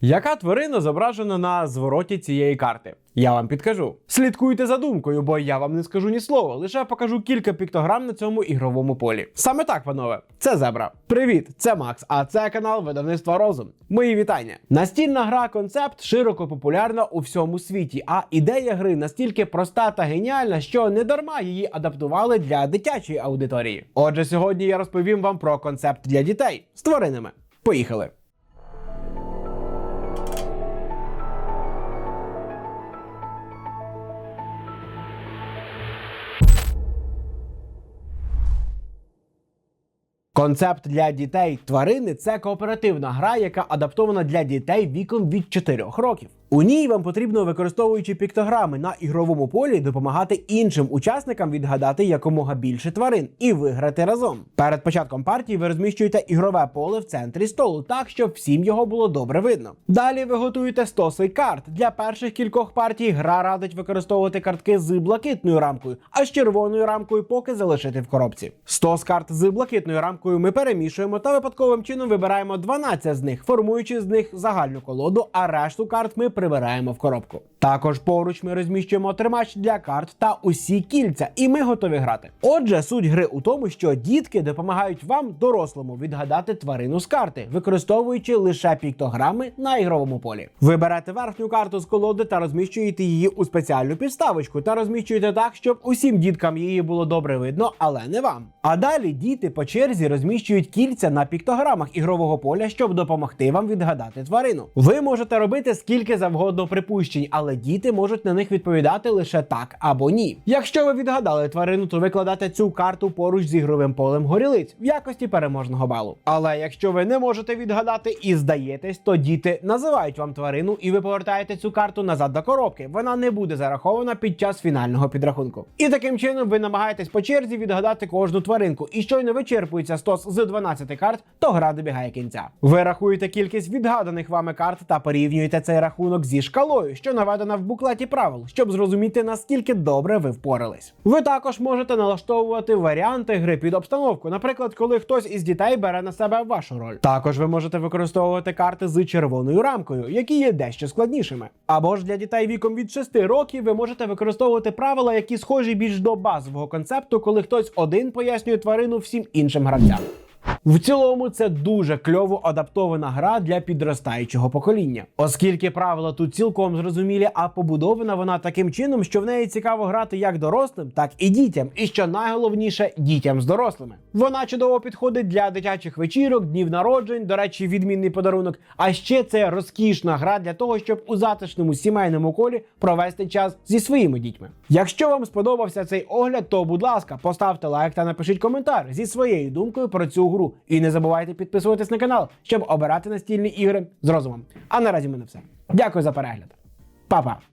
Яка тварина зображена на звороті цієї карти? Я вам підкажу. Слідкуйте за думкою, бо я вам не скажу ні слова, лише покажу кілька піктограм на цьому ігровому полі. Саме так, панове, це зебра. Привіт, це Макс, а це канал видавництва Розум. Мої вітання. Настільна гра концепт широко популярна у всьому світі, а ідея гри настільки проста та геніальна, що не дарма її адаптували для дитячої аудиторії. Отже, сьогодні я розповім вам про концепт для дітей з тваринами. Поїхали! Концепт для дітей тварини це кооперативна гра, яка адаптована для дітей віком від 4 років. У ній вам потрібно, використовуючи піктограми на ігровому полі, допомагати іншим учасникам відгадати якомога більше тварин і виграти разом. Перед початком партії ви розміщуєте ігрове поле в центрі столу, так щоб всім його було добре видно. Далі ви готуєте стоси карт. Для перших кількох партій гра радить використовувати картки з блакитною рамкою, а з червоною рамкою поки залишити в коробці. Стос карт з блакитною рамкою ми перемішуємо та випадковим чином вибираємо 12 з них, формуючи з них загальну колоду, а решту карт ми прибираємо в коробку. Також поруч ми розміщуємо тримач для карт та усі кільця, і ми готові грати. Отже, суть гри у тому, що дітки допомагають вам, дорослому, відгадати тварину з карти, використовуючи лише піктограми на ігровому полі. Ви берете верхню карту з колоди та розміщуєте її у спеціальну підставочку та розміщуєте так, щоб усім діткам її було добре видно, але не вам. А далі діти по черзі розміщують кільця на піктограмах ігрового поля, щоб допомогти вам відгадати тварину. Ви можете робити скільки завгодно припущень, але діти можуть на них відповідати лише так або ні. Якщо ви відгадали тварину, то ви кладете цю карту поруч з ігровим полем горілиць в якості переможного балу. Але якщо ви не можете відгадати і здаєтесь, то діти називають вам тварину, і ви повертаєте цю карту назад до коробки. Вона не буде зарахована під час фінального підрахунку. І таким чином ви намагаєтесь по черзі відгадати кожну тваринку. І щойно вичерпується стос з 12 карт, то гра добігає кінця. Ви рахуєте кількість відгаданих вами карт та порівнюєте цей рахунок зі шкалою, що наведена в буклеті правил, щоб зрозуміти наскільки добре ви впорались. Ви також можете налаштовувати варіанти гри під обстановку, наприклад, коли хтось із дітей бере на себе вашу роль. Також ви можете використовувати карти з червоною рамкою, які є дещо складнішими. Або ж для дітей віком від 6 років ви можете використовувати правила, які схожі більш до базового концепту, коли хтось один пояснює тварину всім іншим гравцям. В цілому це дуже кльово адаптована гра для підростаючого покоління, оскільки правила тут цілком зрозумілі, а побудована вона таким чином, що в неї цікаво грати як дорослим, так і дітям, і що найголовніше дітям з дорослими. Вона чудово підходить для дитячих вечірок, днів народжень, до речі, відмінний подарунок. А ще це розкішна гра для того, щоб у затишному сімейному колі провести час зі своїми дітьми. Якщо вам сподобався цей огляд, то будь ласка, поставте лайк та напишіть коментар зі своєю думкою про цю гру. І не забувайте підписуватись на канал, щоб обирати настільні ігри з розумом. А наразі в мене все. Дякую за перегляд. Па-па!